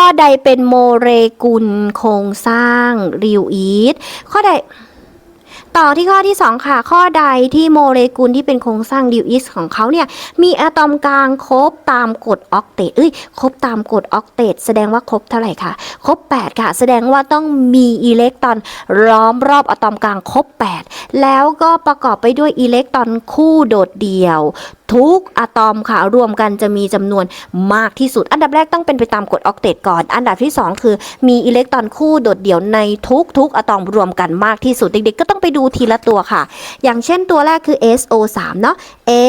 ข้อใดเป็นโมเลกุลโครงสร้างริวอีทข้อใดต่อที่ข้อที่ 2 ค่ะ ข้อใดที่โมเลกุลที่เป็นโครงสร้างดิวอิสของเขาเนี่ย มีอะตอมกลางครบตามกฎออกเตตเอ้ยครบตามกฎออกเตตแสดงว่าครบเท่าไหร่คะครบ 8 ค่ะ แสดงว่าต้องมีอิเล็กตรอนล้อมรอบอะตอมกลางครบ 8 แล้วก็ประกอบไปด้วยอิเล็กตรอนคู่โดดเดี่ยว ทุกอะตอมค่ะรวมกันจะมีจำนวนมากที่สุด อันดับแรกต้องเป็นไปตามกฎออกเตตก่อน อันดับที่ 2 คือมีอิเล็กตรอนคู่โดดเดี่ยวในทุกทุกอะตอมรวมกันมากที่สุด เด็กๆก็ต้องไปดูทีละตัวค่ะ อย่างเช่นตัวแรกคือ SO3 เนาะ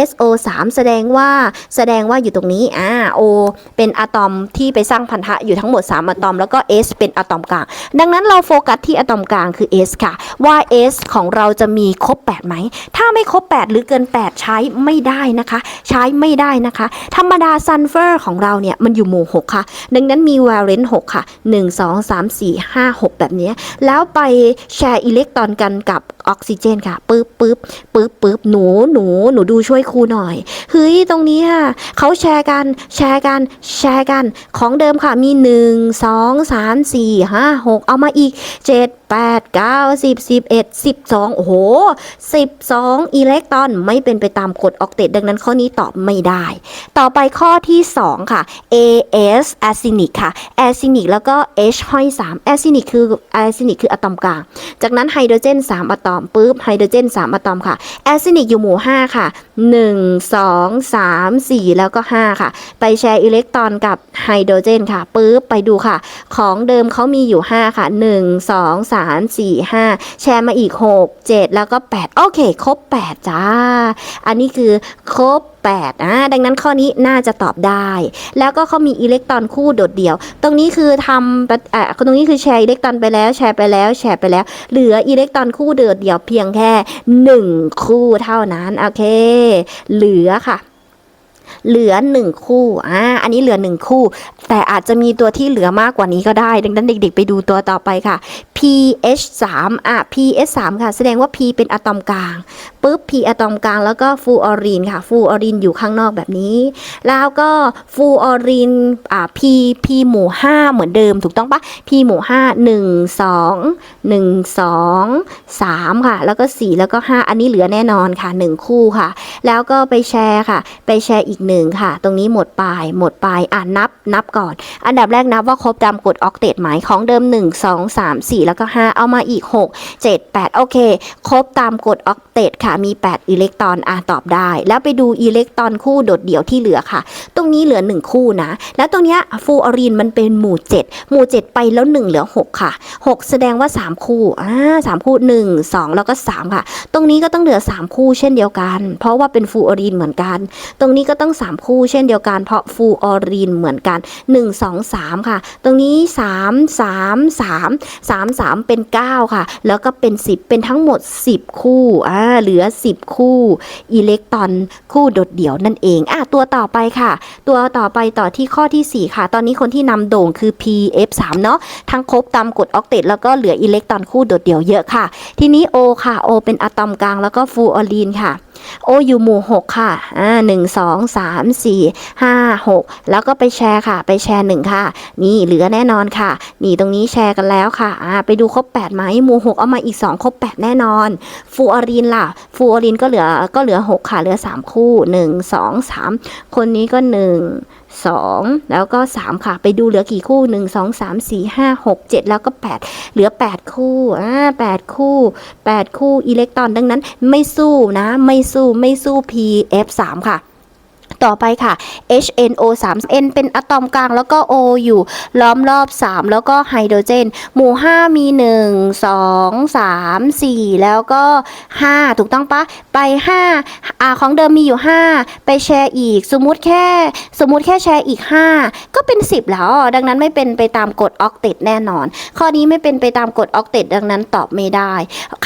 SO3 แสดงว่าแสดงว่าอยู่ตรงนี้อ่า O เป็นอะตอมที่ไปสร้างพันธะอยู่ทั้งหมด 3อะตอม แล้วก็ S เป็นอะตอมกลาง ดังนั้นเราโฟกัสที่อะตอมกลางคือ S ค่ะ ว่า S ของเราจะมีครบ8ไหม ถ้าไม่ครบ 8 หรือเกิน 8 ใช้ไม่ได้นะคะใช้ไม่ได้นะคะ ธรรมดาซัลเฟอร์ของเราเนี่ย มันอยู่หมู่ 6 ค่ะ ดังนั้นมี valence 6ค่ะ 1 2 3 4 5 6 แบบนี้ แล้วไปแชร์อิเล็กตรอนกันกับออกซิเจนค่ะปึ๊บปึ๊บปึ๊บปึ๊บหนูหนูหนูดูช่วยครูหน่อยเฮ้ยตรงนี้ค่ะเขาแชร์กันแชร์กันแชร์กันของเดิมค่ะมี 1 2 3 4 5 6 เอามาอีก 7 8 9 10 11 12 โอ้โห 12 อิเล็กตรอนไม่เป็นไปตามกฎออกเตตดังนั้นข้อนี้ตอบไม่ได้ ต่อไปข้อที่ 2 ค่ะ AS acidic ค่ะ acidic แล้วก็ H ห้อย3 acidic คือ acidic คืออะตอมกลาง จากนั้นไฮโดรเจน 3 อะตอมปุ๊บไฮโดรเจน 3 อะตอมค่ะ acidic อยู่หมู่ 5 ค่ะ 1 2 3 4 แล้วก็ 5 ค่ะ ไปแชร์อิเล็กตรอนกับไฮโดรเจนค่ะปุ๊บไปดูค่ะ ของเดิมเขามีอยู่ 5 ค่ะ 1 2 3 4 5 แชร์มาอีก 6 7 แล้วก็ 8 โอเค ครบ 8 จ้า อันนี้คือครบ8อ่าดังนั้นข้อนี้น่าจะตอบได้ แล้วก็เขามีอิเล็กตรอนคู่โดดเดี่ยว ตรงนี้คือทำปอ่าตรงนี้คือแชร์อิเล็กตรอนไปแล้วแชร์ไปแล้วแชร์ไปแล้ว เหลืออิเล็กตรอนคู่โดดเดี่ยวเพียงแค่ 1 คู่เท่านั้น โอเค เหลือค่ะ เหลือ 1 คู่อ่าอันนี้เหลือ 1 คู่ แต่อาจจะมีตัวที่เหลือมากกว่านี้ก็ได้ ดังนั้นเด็ก ๆ ไปดูตัวต่อไปค่ะ pH 3อะ pH 3ค่ะ แสดงว่า P เป็นอะตอมกลางปุ๊บ P อะตอมกลางแล้วก็ฟูออรีนค่ะฟูออรีนอยู่ข้างนอกแบบนี้ แล้วก็ฟูออรีนอ่า P P หมู่ 5 เหมือนเดิมถูกต้องปะ P หมู่ 5 1 2 1 2 3 ค่ะ แล้วก็ 4 แล้วก็ 5 อันนี้เหลือแน่นอนค่ะ 1 คู่ค่ะ แล้วก็ไปแชร์ค่ะ ไปแชร์อีกหนึ่งค่ะ ตรงนี้หมดไปหมดไปอ่านับนับก่อน อันดับแรกนับว่าครบตามกฎออกเตตไหมของเดิม 1 2 3 4 แล้วก็ 5 เอามาอีก 6 7 8 โอเค ครบตามกฎออกเตตค่ะ มี 8 อิเล็กตรอนอ่าตอบได้ แล้วไปดูอิเล็กตรอนคู่โดดเดี่ยวที่เหลือค่ะ ตรงนี้เหลือ 1 คู่นะ แล้วตรงนี้ฟูออรีนมันเป็นหมู่ 7 หมู่ 7 ไปแล้ว 1 เหลือ 6 ค่ะ 6 แสดงว่า 3 คู่อ่าสามคู่ 1 2 แล้วก็ 3 ค่ะ ตรงนี้ก็ต้องเหลือ 3 คู่เช่นเดียวกัน เพราะว่าเป็นฟูออรีนเหมือนกัน ตรงนี้ก็ต้อง้ง3 คู่เช่นเดียวกัน เพราะฟูออรีนเหมือนกัน 1 2 3 ค่ะ ตรงนี้ 3 3 3 3 3 เป็น 9 ค่ะ แล้วก็เป็น 10 เป็นทั้งหมด 10 คู่อ่าเหลือ 10 คู่อิเล็กตรอนคู่โดดเดี่ยวนั่นเองอะตัวต่อไปค่ะ ตัวต่อไปต่อที่ข้อทีสี่4 ค่ะ ตอนนี้คนที่นำโด่งคือ PF3 เนาะทั้งครบตามกฎออกเตตแล้วก็เหลืออิเล็กตรอนคู่โดดเดี่ยวเยอะค่ะ ทีนี้ O ค่ะ O เป็นอะตอมกลางแล้วก็ฟูออรีนค่ะ โออยู่หมู่ 6 ค่ะ อ่าหนึ่งสองสามสี่ห้าหกแล้วก็ไปแชร์ค่ะ ไปแชร์หนึ่งค่ะ นี่เหลือแน่นอนค่ะ นี่ตรงนี้แชร์กันแล้วค่ะ อ่า ไปดูครบ8ไหมหมู่ 6 เอามาอีก 2 ครบ 8 แน่นอน ฟูออรินล่ะ ฟูออรินก็เหลือ ก็เหลือ 6 ค่ะ เหลือ 3 คู่ 1 2 3 คนนี้ก็ 1 2 แล้วก็ 3 ค่ะ ไปดูเหลือกี่คู่ 1 2 3 4 5 6 7 แล้วก็ 8 เหลือ 8 คู่อ่า8คู่ 8 คู่อิเล็กตรอนดังนั้นไม่สู้นะ ไม่สู้ไม่สู้ PF3 ค่ะ ต่อไปค่ะ HNO 3 N เป็นอะตอมกลางแล้วก็ O อยู่ล้อมรอบ 3 แล้วก็ไฮโดรเจน หมู่ 5 มี 1 2 3 4 แล้วก็ 5 ถูกต้องปะไป 5 อ่าของเดิมมีอยู่ 5 ไปแชร์อีก สมมุติแค่ สมมุติแค่แชร์อีก 5 ก็เป็น 10 แล้ว ดังนั้นไม่เป็นไปตามกฎออกเตตแน่นอน ข้อนี้ไม่เป็นไปตามกฎออกเตตดังนั้นตอบไม่ได้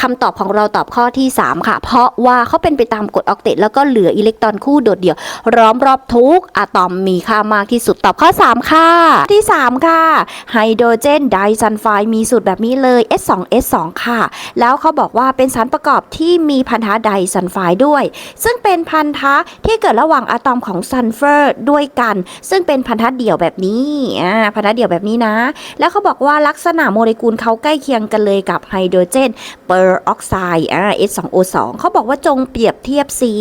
คำตอบของเราตอบข้อที่ 3 ค่ะ เพราะว่าเขาเป็นไปตามกฎออกเตตแล้วก็เหลืออิเล็กตรอนคู่โดดเดี่ยวร้อมรอบทุกอะตอมมีค่ามากที่สุดตอบข้อ 3 ค่ะ ที่ 3 ค่ะไฮโดรเจนไดซัลไฟด์มีสูตรแบบนี้เลย S2S2 ค่ะ แล้วเขาบอกว่าเป็นสารประกอบที่มีพันธะไดซัลไฟด์ด้วย ซึ่งเป็นพันธะที่เกิดระหว่างอะตอมของซัลเฟอร์ด้วยกัน ซึ่งเป็นพันธะเดี่ยวแบบนี้อ่าพันธะเดี่ยวแบบนี้นะ แล้วเขาบอกว่าลักษณะโมเลกุลเขาใกล้เคียงกันเลยกับไฮโดรเจนเปอร์ออกไซด์อ่า S2O2 เขาบอกว่าจงเปรียบเทียบสี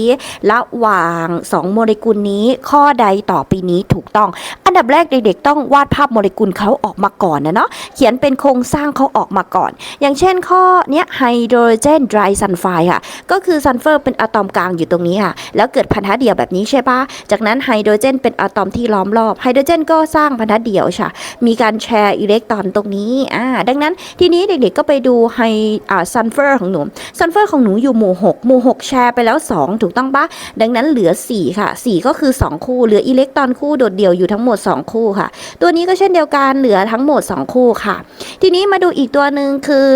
ระหว่าง 2 โมเลกุลนี้ข้อใดต่อไปนี้ถูกต้อง อันดับแรกเด็กๆต้องวาดภาพโมเลกุลเขาออกมาก่อนนะเนาะเขียนเป็นโครงสร้างเขาออกมาก่อน อย่างเช่นข้อเนี้ยไฮโดรเจนไดซัลไฟด์ค่ะ ก็คือซัลเฟอร์เป็นอะตอมกลางอยู่ตรงนี้ค่ะ แล้วเกิดพันธะเดี่ยวแบบนี้ใช่ปะจากนั้นไฮโดรเจนเป็นอะตอมที่ล้อมรอบไฮโดรเจนก็สร้างพันธะเดี่ยวใช่มีการแชร์อิเล็กตรอนตรงนี้อ่าดังนั้นทีนี้เด็กๆก็ไปดูไฮอ่าซัลเฟอร์ของหนูซัลเฟอร์ของหนูอยู่หมู่6หมู่6แชร์ไปแล้ว 2 ถูกต้องปะดังนั้นเหลือ 4 ค่ะ4ก็คือ 2 คู่ เหลืออิเล็กตรอนคู่โดดเดี่ยวอยู่ทั้งหมด 2 คู่ค่ะ ตัวนี้ก็เช่นเดียวกันเหลือทั้งหมด 2 คู่ค่ะ ทีนี้มาดูอีกตัวหนึ่งคือ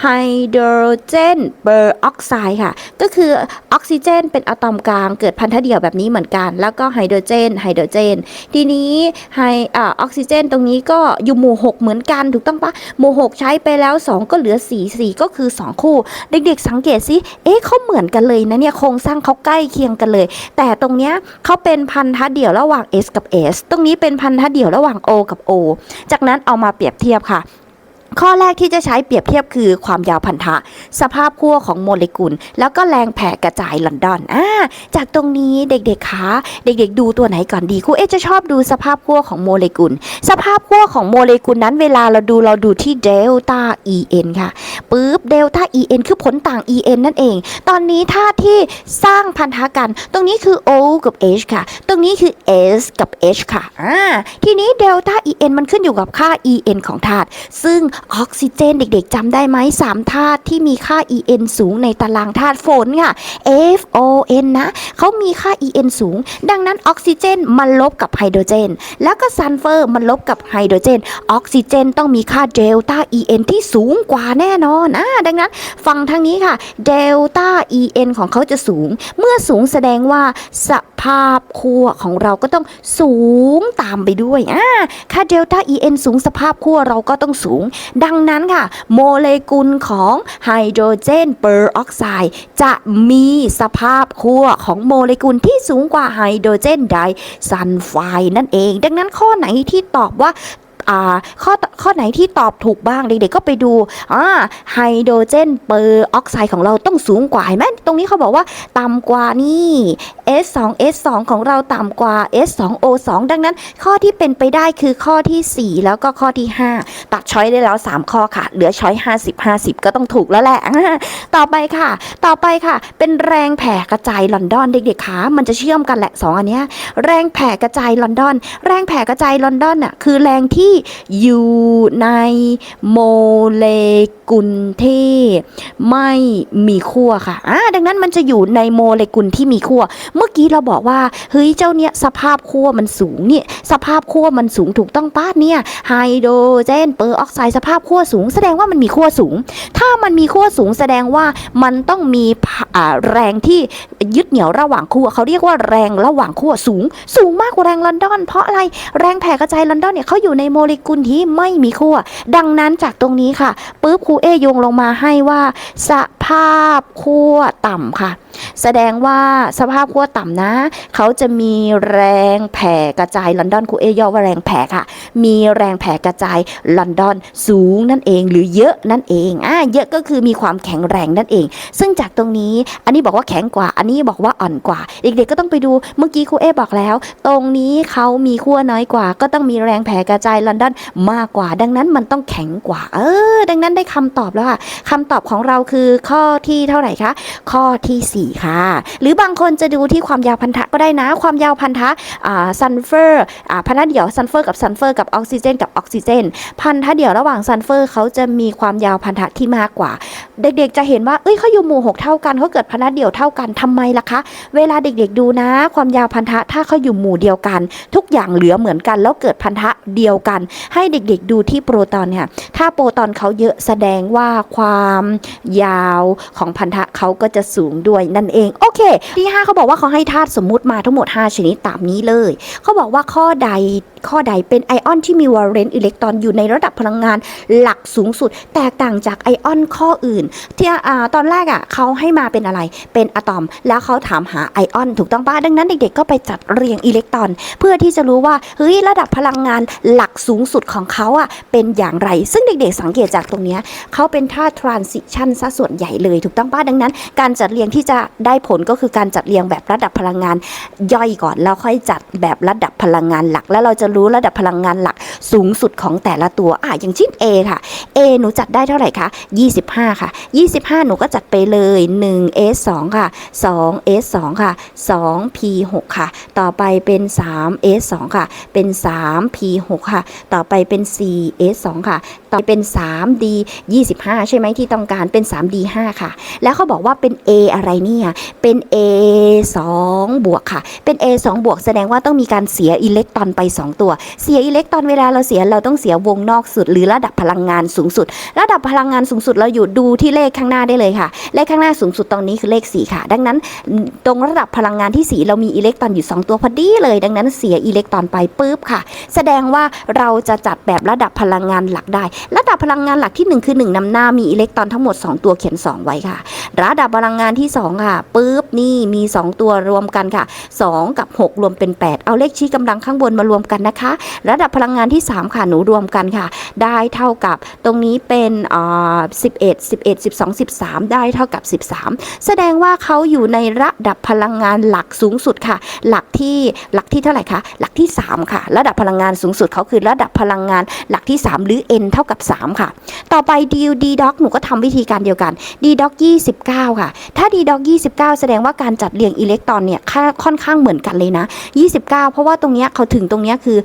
ไฮโดรเจนเปอร์ออกไซด์ค่ะ ก็คือออกซิเจน เป็นอะตอมกลางเกิดพันธะเดี่ยวแบบนี้เหมือนกัน แล้วก็ไฮโดรเจนไฮโดรเจน ทีนี้ไฮอออกซิเจน ตรงนี้ก็อยู่หมู่ 6 เหมือนกันถูกต้องปะหมู่ 6 ใช้ไปแล้ว 2 ก็เหลือ 4 4 ก็คือ 2 คู่ เด็กๆสังเกตสิเอ๊ะเขาเหมือนกันเลยนะเนี่ยโครงสร้างเขาใกล้เคียงกันเลย แต่ตรงเนี้ยเขาเป็นพันธะเดี่ยวระหว่าง S กับ S ตรงนี้เป็นพันธะเดี่ยวระหว่าง O กับ O จากนั้นเอามาเปรียบเทียบค่ะ ข้อแรกที่จะใช้เปรียบเทียบคือความยาวพันธะ สภาพขั้วของโมเลกุล แล้วก็แรงแผ่กระจายลอนดอนอ่าจากตรงนี้เด็กๆคะเด็กๆ ดูตัวไหนก่อนดีครูเอะจะชอบดูสภาพขั้วของโมเลกุล สภาพขั้วของโมเลกุลนั้นเวลาเราดูเราดูที่เดลต้า En ค่ะปุ๊บเดลต้า En คือผลต่าง En นั่นเอง ตอนนี้ท่าที่สร้างพันธะกัน ตรงนี้คือ O กับ H ค่ะ ตรงนี้คือ S กับ H ค่ะอ่าทีนี้เดลต้า En มันขึ้นอยู่กับค่า En ของธาตุซึ่งออกซิเจนเด็กๆจำได้ไหมสามธาตุที่มีค่า En สูงในตารางธาตุฝนค่ะ F O N นะเขามีค่า En สูง ดังนั้นออกซิเจนมันลบกับไฮโดรเจน แล้วก็ซัลเฟอร์มันลบกับไฮโดรเจน ออกซิเจนต้องมีค่าเดลต้า En ที่สูงกว่าแน่นอนอ่าดังนั้นฟังทางนี้ค่ะเดลต้า En ของเขาจะสูง เมื่อสูงแสดงว่าสภาพขั้วของเราก็ต้องสูงตามไปด้วยอ่าค่าเดลต้า En สูงสภาพขั้วเราก็ต้องสูงดังนั้นค่ะ โมเลกุลของไฮโดรเจนเปอร์ออกไซด์จะมีสภาพขั้วของโมเลกุลที่สูงกว่าไฮโดรเจนไดซัลไฟด์นั่นเอง ดังนั้นข้อไหนที่ตอบว่า ข้อข้อไหนที่ตอบถูกบ้างเด็กๆก็ไปดูอ่าไฮโดรเจนเปอร์ออกไซด์ของเราต้องสูงกว่าเห็นไหมตรงนี้เขาบอกว่าต่ำกว่านี่ S2 S2 ของเราต่ำกว่า S2O2 ดังนั้น ข้อที่เป็นไปได้คือข้อทีสี่4 แล้วก็ข้อที่ 5 ตัดช้อยได้แล้ว 3 ข้อค่ะ เหลือช้อย50 50 ก็ต้องถูกแล้วแหละ ต่อไปค่ะ ต่อไปค่ะ เป็นแรงแผ่กระจายลอนดอนเด็กๆขามันจะเชื่อมกันแหละ 2 อันเนี้ยแรงแผ่กระจายลอนดอน แรงแผ่กระจายลอนดอนน่ะคือแรงที่อยู่ในโมเลกุลที่ไม่มีขั้วค่ะอ่าดังนั้นมันจะอยู่ในโมเลกุลที่มีขั้ว เมื่อกี้เราบอกว่า เฮ้ย เจ้าเนี่ยสภาพขั้วมันสูงเนี่ย สภาพขั้วมันสูงถูกต้องป้าเนี่ยไฮโดรเจนเปอร์ออกไซด์สภาพขั้วสูง แสดงว่ามันมีขั้วสูง ถ้ามันมีขั้วสูงแสดงว่ามันต้องมีแรงที่ยึดเหนี่ยวระหว่างขั้วเขาเรียกว่าแรงระหว่างขั้วสูง สูงมากกว่าแรงลอนดอน เพราะอะไร แรงแผ่กระจายลอนดอนเนี่ยเขาอยู่ในโมเลกุลที่ไม่มีขั้วดังนั้นจากตรงนี้ค่ะปุ๊บครูเอโยงลงมาให้ว่า สภาพขั้วต่ำค่ะ แสดงว่าสภาพขั้วต่ำนะ เขาจะมีแรงแผ่กระจายลอนดอนคูเอย่อว่าแรงแผ่ค่ะ มีแรงแผ่กระจายลอนดอนสูงนั่นเอง หรือเยอะนั่นเองอ่าเยอะก็คือมีความแข็งแรงนั่นเอง ซึ่งจากตรงนี้อันนี้บอกว่าแข็งกว่า อันนี้บอกว่าอ่อนกว่า เด็กๆก็ต้องไปดูเมื่อกี้ครูเอบอกแล้ว ตรงนี้เขามีขั้วน้อยกว่า ก็ต้องมีแรงแผ่กระจายลอนดอนมากกว่า ดังนั้นมันต้องแข็งกว่า เออ ดังนั้นได้คำตอบแล้วค่ะคำตอบของเราคือข้อที่เท่าไหร่คะข้อทีสี่4 ค่ะ หรือบางคนจะดูที่ความยาวพันธะก็ได้นะ ความยาวพันธะอ่าซัลเฟอร์อ่าพันธะเดี่ยวซัลเฟอร์กับซัลเฟอร์กับออกซิเจนกับออกซิเจน พันธะเดี่ยวระหว่างซัลเฟอร์เขาจะมีความยาวพันธะที่มากกว่า เด็กๆจะเห็นว่าเอ้ยเขาอยู่หมู่ 6 เท่ากันเขาเกิดพันธะเดี่ยวเท่ากันทำไมล่ะคะ เวลาเด็กๆดูนะ ความยาวพันธะถ้าเขาอยู่หมู่เดียวกัน ทุกอย่างเหลือเหมือนกันแล้วเกิดพันธะเดียวกัน ให้เด็กๆดูที่โปรตอนเนี่ยถ้าโปรตอนเขาเยอะแสดงว่าความยาวของพันธะเขาก็จะสูงด้วยนั่นเอง โอเค ที่ 5เขาบอกว่าเขาให้ธาตุสมมุติมาทั้งหมด 5 ชนิดตามนี้เลย เขาบอกว่าข้อใด ข้อใดเป็นไอออนที่มีวาเลนต์อิเล็กตรอนอยู่ในระดับพลังงานหลักสูงสุด แตกต่างจากไอออนข้ออื่น ที่อตอนแรกอะเขาให้มาเป็นอะไรเป็นอะตอม แล้วเขาถามหาไอออนถูกต้องป่ะดังนั้นเด็กๆก็ไปจัดเรียงอิเล็กตรอน เพื่อที่จะรู้ว่าเฮ้ยระดับพลังงานหลักสูงสุดของเขาอะเป็นอย่างไร ซึ่งเด็กๆสังเกตจากตรงนี้เขาเป็นท่า transition ซะส่วนใหญ่เลยถูกต้องป่ะดังนั้น การจัดเรียงที่จะได้ผลก็คือการจัดเรียงแบบระดับพลังงานย่อยก่อนแล้วค่อยจัดแบบระดับพลังงานหลัก แล้วเราจะรู้ระดับพลังงานหลักสูงสุดของแต่ละตัวอะอย่างเช่น A ค่ะ A หนูจัดได้เท่าไหร่คะ25 ค่ะ 25 หนูก็จัดไปเลย1 S 2ค่ะ2 S 2ค่ะ2 P 6ค่ะ ต่อไปเป็น3 S 2ค่ะ เป็น3 P 6ค่ะ ต่อไปเป็น4 S 2ค่ะ ต่อไปเป็น3 D 25 ใช่ไหมที่ต้องการเป็น3 D 5ค่ะ แล้วเขาบอกว่าเป็น A อะไรเนี่ยเป็น A 2บวกค่ะ เป็น A 2บวกแสดงว่าต้องมีการเสียอิเล็กตรอนไป 2ตัว เสียอิเล็กตรอนเวลาเราเสียเราต้องเสียวงนอกสุด หรือระดับพลังงานสูงสุด ระดับพลังงานสูงสุดเราอยู่ดูที่เลขข้างหน้าได้เลยค่ะ เลขข้างหน้าสูงสุดตรงนี้คือเลข 4 ค่ะ ดังนั้น ตรงระดับพลังงานที่ 4 เรามีอิเล็กตรอนอยู่ 2 ตัวพอดีเลย ดังนั้นเสียอิเล็กตรอนไปปุ๊บค่ะ แสดงว่าเราจะจัดแบบระดับพลังงานหลักได้ ระดับพลังงานหลักที่ 1 คือ 1นำหน้ามีอิเล็กตรอนทั้งหมด 2 ตัวเขียน 2 ไว้ค่ะ ระดับพลังงานที่ 2 ค่ะปุ๊บนี่มี 2 ตัวรวมกันค่ะ 2 กับ 6 รวมเป็น 8 เอาเลขชี้กำลังข้างบนมารวมกันนะคะ ระดับพลังงานที่ 3 ค่ะ หนูรวมกันค่ะ ได้เท่ากับตรงนี้เป็นอ่า11 11 12 13ได้เท่ากับ 13 แสดงว่าเขาอยู่ในระดับพลังงานหลักสูงสุดค่ะ หลักที่หลักที่เท่าไหร่คะหลักที่ 3 ค่ะ ระดับพลังงานสูงสุดเขาคือระดับพลังงานหลักที่ 3 หรือ n เท่ากับ 3 ค่ะ ต่อไป d d doc หนูก็ทำวิธีการเดียวกัน d doc 29 ค่ะ ถ้า d doc 29 แสดงว่าการจัดเรียงอิเล็กตรอนเนี่ยค่าค่อนข้างเหมือนกันเลยนะ 29 เพราะว่าตรงเนี้ยเขาถึงตรงเนี้ยคือ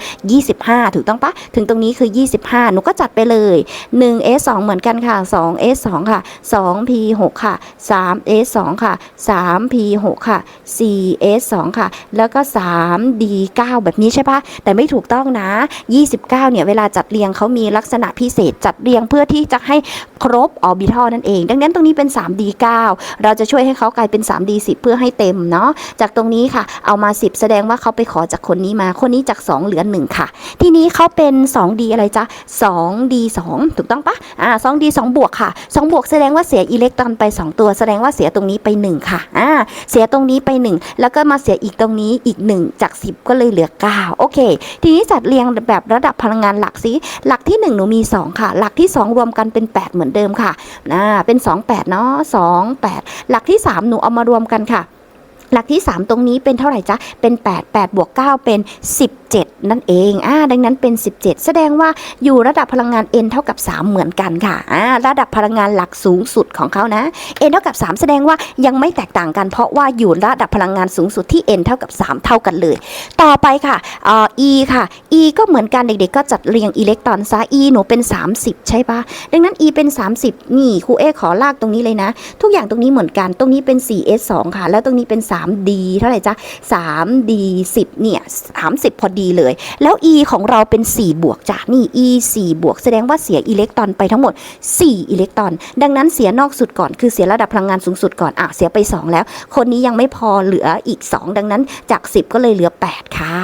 25 ถูกต้องปะถึงตรงนี้คือ 25 หนูก็จัดไปเลย 1 s 2เหมือนกันค่ะ 2 s 2ค่ะ 2 p 6ค่ะ 3 s 2ค่ะ 3 p 6ค่ะ 4 s 2ค่ะ แล้วก็ 3 d 9แบบนี้ใช่ปะแต่ไม่ถูกต้องนะ 29 เนี่ย เวลาจัดเรียงเขามีลักษณะพิเศษจัดเรียงเพื่อที่จะให้ครบออร์บิทัลนั่นเอง ดังนั้นตรงนี้เป็น 3d 9เราจะช่วยให้เขากลายเป็น 3d 10เพื่อให้เต็มเนาะจากตรงนี้ค่ะ เอามา 10 แสดงว่าเขาไปขอจากคนนี้มา คนนี้จาก 2 เหลือ1ค่ะ ทีนี้เขาเป็น 2d อะไรจ๊ะ 2d 2ถูกต้องปะอ่า 2d 2บวกค่ะ2บวกแสดงว่าเสียอิเล็กตรอนไป 2 ตัว แสดงว่าเสียตรงนี้ไป 1 ค่ะอ่าเสียตรงนี้ไป 1 แล้วก็มาเสียอีกตรงนี้อีก 1 จาก 10 ก็เลยเหลือ 9 โอเค ทีนี้จัดเรียงแบบระดับพลังงานหลักสิหลักที่ 1 หนูมี 2 ค่ะ หลักที่ 2 รวมกันเป็น 8 เหมือนเดิมค่ะนะเป็น 2 8เนาะ2 8 หลักที่ 3 หนูเอามารวมกันค่ะหลักที่ 3 ตรงนี้เป็นเท่าไหร่จ๊ะ เป็น 8 8 บวก 9 เป็น 17 นั่นเองอ่าดังนั้นเป็น 17 แสดงว่าอยู่ระดับพลังงาน n เท่ากับ 3 เหมือนกันค่ะอ่าระดับพลังงานหลักสูงสุดของเขานะ n เท่ากับ 3 แสดงว่ายังไม่แตกต่างกัน เพราะว่าอยู่ระดับพลังงานสูงสุดที่ n เท่ากับ 3 เท่ากันเลย ต่อไปค่ะเอ่อ e ค่ะ e ก็เหมือนกันเด็กๆ ก็จัดเรียงอิเล็กตรอนซะ e หนูเป็น 30 ใช่ปะดังนั้น e เป็น 30 นี่ครูเอขอลากตรงนี้เลยนะ ทุกอย่างตรงนี้เหมือนกันตรงนี้เป็น 4s 2ค่ะ แล้วตรงนี้เป็น 3d เท่าไหร่จ๊ะ 3d 10เนี่ย30 พอดีเลย แล้ว e ของเราเป็น 4 บวกจ้ะนี่ e 4 บวก แสดงว่าเสียอิเล็กตรอนไปทั้งหมด 4 อิเล็กตรอน ดังนั้นเสียนอกสุดก่อน คือเสียระดับพลังงานสูงสุดก่อนอะเสียไป 2 แล้ว คนนี้ยังไม่พอเหลืออีก 2 ดังนั้นจาก 10 ก็เลยเหลือ 8 ค่ะ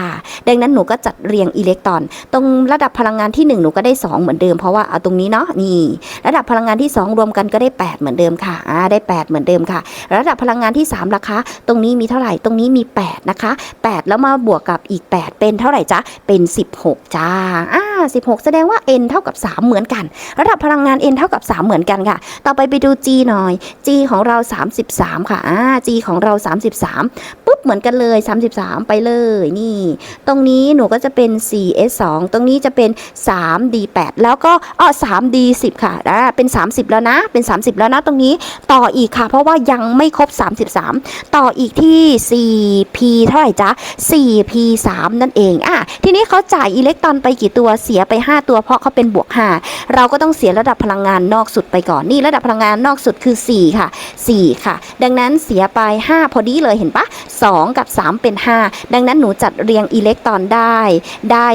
ดังนั้นหนูก็จัดเรียงอิเล็กตรอน ตรงระดับพลังงานที่ 1 หนูก็ได้ 2 เหมือนเดิมเพราะว่าเอาตรงนี้เนาะนี่ ระดับพลังงานที่ 2 รวมกันก็ได้ 8 เหมือนเดิมค่ะอ่าได้ 8 เหมือนเดิมค่ะ ระดับพลังงานที่3ล่ะคะตรงนี้มีเท่าไหร่ตรงนี้มี 8 นะคะ 8 แล้วมาบวกกับอีก 8 เป็นเท่าท่าไหร่จ๊ะ เป็น 16 จ้า อ่า 16 แสดงว่า n เท่ากับ 3 เหมือนกัน ระดับพลังงาน n เท่ากับ 3 เหมือนกันค่ะ ต่อไปไปดู g หน่อย g ของเรา 33 ค่ะ อ่า g ของเรา 33 ปุ๊บ เหมือนกันเลย 33 ไปเลย นี่ ตรงนี้หนูก็จะเป็น 4s 2ตรงนี้จะเป็น 3d 8แล้วก็อ๋อ 3d 10 ค่ะ อ่า เป็น 30 แล้วนะ เป็น 30 แล้วนะ ตรงนี้ ต่ออีกค่ะ เพราะว่ายังไม่ครบ 33 ต่ออีกที่ 4p เท่าไหร่จ๊ะ 4p 3นั่นเองอะทีนี้เขาจ่ายอิเล็กตรอนไปกี่ตัวเสียไป 5 ตัวเพราะเขาเป็นบวก 5 เราก็ต้องเสียระดับพลังงานนอกสุดไปก่อนนี่ระดับพลังงานนอกสุดคือ 4 ค่ะ 4 ค่ะ ดังนั้นเสียไป 5 พอดีเลยเห็นปะ2 กับ 3 เป็น 5 ดังนั้นหนูจัดเรียงอิเล็กตรอนได้ได้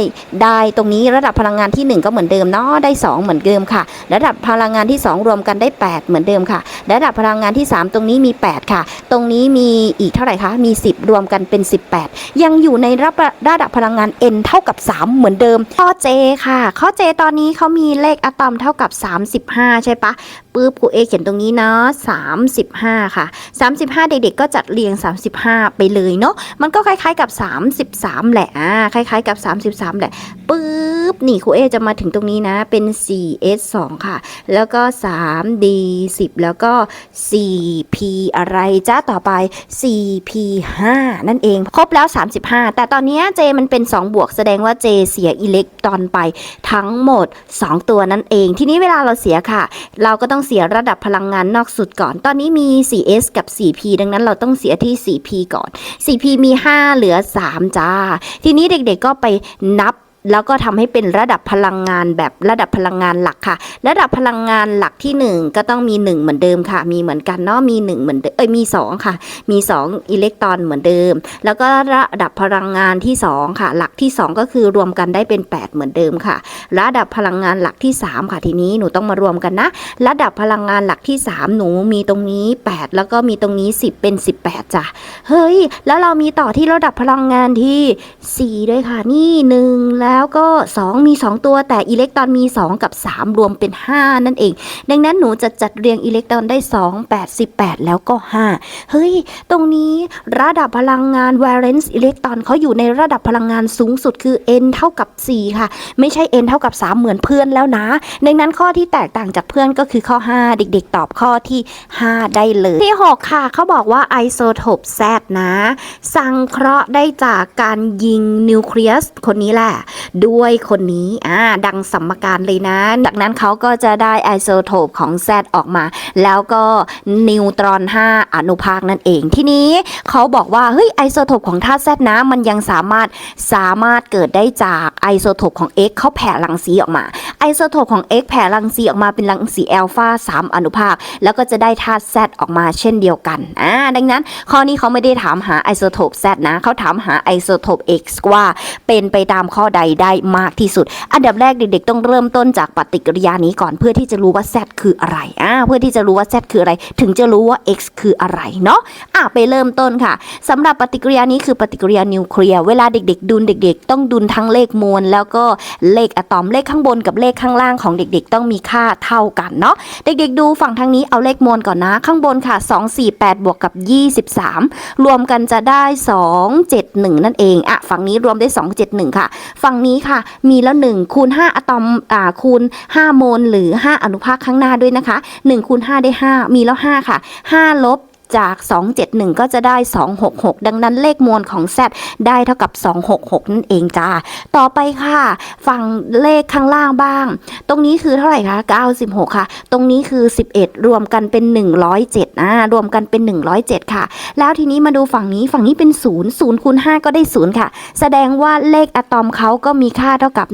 ได้ตรงนี้ระดับพลังงานที่ 1 ก็เหมือนเดิมเนาะได้ 2 เหมือนเดิมค่ะ ระดับพลังงานที่ 2 รวมกันได้ 8 เหมือนเดิมค่ะ ระดับพลังงานที่ 3 ตรงนี้มี 8 ค่ะ ตรงนี้มีอีกเท่าไหร่คะมี 10 รวมกันเป็น 18 ยังอยู่ในระดับระดับพลังงาน n เท่ากับ 3 เหมือนเดิม ข้อ J ค่ะ ข้อ J ตอนนี้เขามีเลขอะตอมเท่ากับ 35 ใช่ปะ ปึ๊บครูเอเขียนตรงนี้เนาะ35 ค่ะ 35 เด็กๆก็จัดเรียง 35 ไปเลยเนาะมันก็คล้ายๆกับ 33 แหละอ่าคล้ายๆกับ 33 แหละปึ๊บนี่ครูเอจะมาถึงตรงนี้นะเป็น 4s 2ค่ะ แล้วก็ 3d 10 แล้วก็ 4p อะไรจ้าต่อไป 4p 5นั่นเองครบแล้ว 35 แต่ตอนนี้ย J มันเป็น 2 บวกแสดงว่า J เสียอิเล็กตรอนไปทั้งหมด 2 ตัวนั่นเอง ทีนี้เวลาเราเสียค่ะ เราก็ต้องเสียระดับพลังงานนอกสุดก่อน ตอนนี้มี 4s กับ 4p ดังนั้นเราต้องเสียที่ 4p ก่อน 4p มี 5 เหลือ 3 จ้า ทีนี้เด็กๆก็ไปนับ แล้วก็ทำให้เป็นระดับพลังงานแบบระดับพลังงานหลักค่ะ ระดับพลังงานหลักที่ 1 ก็ต้องมี 1 เหมือนเดิมค่ะ มีเหมือนกันเนาะมี1เหมือนเดิมเอ้ยมี 2 ค่ะ มี 2 อิเล็กตรอนเหมือนเดิม แล้วก็ระดับพลังงานที่ 2 ค่ะ หลักที่ 2 ก็คือรวมกันได้เป็น 8 เหมือนเดิมค่ะ ระดับพลังงานหลักที่ 3 ค่ะทีนี้หนูต้องมารวมกันนะ ระดับพลังงานหลักที่ 3 หนูมีตรงนี้ 8 แล้วก็มีตรงนี้ 10 เป็น 18จ้ะเฮ้ยแล้วเรามีต่อที่ระดับพลังงานที่ 4 ด้วยค่ะนี่1แล้แล้วก็ 2 มี 2 ตัวแต่อิเล็กตรอนมี 2 กับ 3 รวมเป็น 5 นั่นเอง ดังนั้นหนูจะจัดเรียงอิเล็กตรอนได้ 2 8 18 แล้วก็ 5 เฮ้ย ตรงนี้ระดับพลังงาน valence อิเล็กตรอนเขาอยู่ในระดับพลังงานสูงสุดคือ n เท่ากับ 4 ค่ะ ไม่ใช่ n เท่ากับ 3 เหมือนเพื่อนแล้วนะ ดังนั้นข้อที่แตกต่างจากเพื่อนก็คือข้อ 5 เด็กๆ ตอบข้อที่ 5 ได้เลย ที่ 6 ค่ะเขาบอกว่าไอโซโทป Z นะ สังเคราะห์ได้จากการยิงนิวเคลียสคนนี้แหละด้วยคนนี้อ่าดังสมการเลยนะจากนั้นเขาก็จะได้ไอโซโทปของ Z ออกมา แล้วก็นิวตรอน 5 อนุภาคนั่นเอง ทีนี้เขาบอกว่า เฮ้ยไอโซโทปของธาตุ Z นะมันยังสามารถสามารถเกิดได้จากไอโซโทปของ X เขาแผ่รังสีออกมา ไอโซโทปของ X แผ่รังสีออกมาเป็นรังสีแอลฟา3 อนุภาค แล้วก็จะได้ธาตุ Z ออกมาเช่นเดียวกันอ่าดังนั้นข้อนี้เขาไม่ได้ถามหาไอโซโทป Z นะเขาถามหาไอโซโทป X ว่าเป็นไปตามข้อใดได้มากที่สุด อันดับแรกเด็กๆ ต้องเริ่มต้นจากปฏิกิริยานี้ก่อนเพื่อที่จะรู้ว่า Z คืออะไรอ่าเพื่อที่จะรู้ว่า Z คืออะไร ถึงจะรู้ว่า X คืออะไรเนาะอะไปเริ่มต้นค่ะสำหรับปฏิกิริยานี้คือปฏิกิริยานิวเคลียร์เวลาเด็ก ๆ ดุลเด็ก ๆ ต้องดุลทั้งเลขมวล แล้วก็เลขอะตอมเลขข้างบนกับเลขข้างล่างของเด็ก ๆ ต้องมีค่าเท่ากันเนาะเด็ก ๆ ดูฝั่งทางนี้เอาเลขมวลก่อนนะข้างบนค่ะ 2 4 8 บวกกับ 23 รวมกันจะได้ 2 7 1 นั่นเองอะฝั่งนี้รวมได้ 2 7 1 ค่ะฝั่งนี้ค่ะ มีแล้ว1คูณ5อะตอมอ่าคูณ 5 โมล หรือ 5 อนุภาคข้างหน้าด้วยนะคะ1คูณ5ได้ 5 มีแล้ว 5 ค่ะ5ลบ จาก 271 ก็จะได้ 266 ดังนั้นเลขมวลของ Z ได้เท่ากับ 266 นั่นเองจ้า ต่อไปค่ะ ฝั่งเลขข้างล่างบ้าง ตรงนี้คือเท่าไหร่คะ 96 ค่ะ ตรงนี้คือ 11 รวมกันเป็น 107อ่ารวมกันเป็น 107 ค่ะ แล้วทีนี้มาดูฝั่งนี้ฝั่งนี้เป็น 0 0คูณ5ก็ได้ 0 ค่ะ แสดงว่าเลขอะตอมเขาก็มีค่าเท่ากับ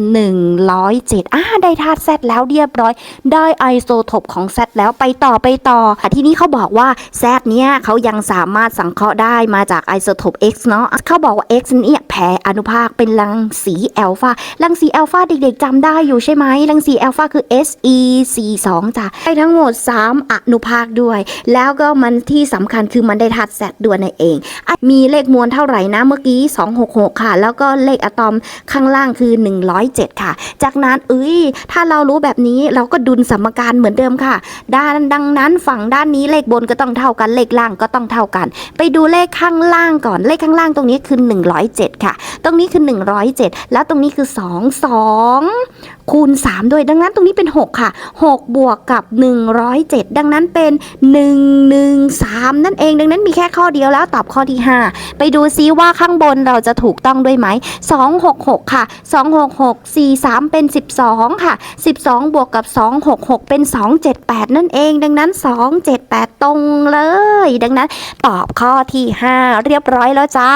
107อ่าได้ธาตุ Z แล้วเรียบร้อย ได้ไอโซโทปของ Z แล้วไปต่อไปต่อ ทีนี้เขาบอกว่า Z เนี่ยเขายังสามารถสังเคราะห์ได้มาจากไอโซโทป X เนาะเขาบอกว่า X เนี่ย ผ่อนุภาคเป็นรังสีแอลฟารังสีแอลฟาเด็กๆจำได้อยู่ใช่ไหมรังสีแอลฟาคือ SE42 จ้ะได้ทั้งหมด 3 อนุภาคด้วย แล้วก็มันที่สำคัญคือมันได้ธาตุ Z ด้วยนั่นเอง มีเลขมวลเท่าไหร่นะเมื่อกี้ 266 ค่ะ แล้วก็เลขอะตอมข้างล่างคือ 107 ค่ะ จากนั้นเอ้ยถ้าเรารู้แบบนี้เราก็ดุลสมการเหมือนเดิมค่ะ ด้านดังนั้นฝั่งด้านนี้เลขบนก็ต้องเท่ากันเลขล่างก็ต้องเท่ากัน ไปดูเลขข้างล่างก่อนเลขข้างล่างตรงนี้คือ 107 ค่ะตรงนี้คือ 107 แล้วตรงนี้คือ 2 2 คูณ 3 ด้วย ดังนั้นตรงนี้เป็น 6 ค่ะ 6 บวกกับ 107 ดังนั้นเป็น 113 นั่นเอง ดังนั้นมีแค่ข้อเดียวแล้วตอบข้อที่ 5 ไปดูซิว่าข้างบนเราจะถูกต้องด้วยไหม 266 ค่ะ 266 43 เป็น 12 ค่ะ 12 บวกกับ 266 เป็น 278 นั่นเอง ดังนั้น 278 ตรงเลย ดังนั้นตอบข้อที่ 5 เรียบร้อยแล้วจ้า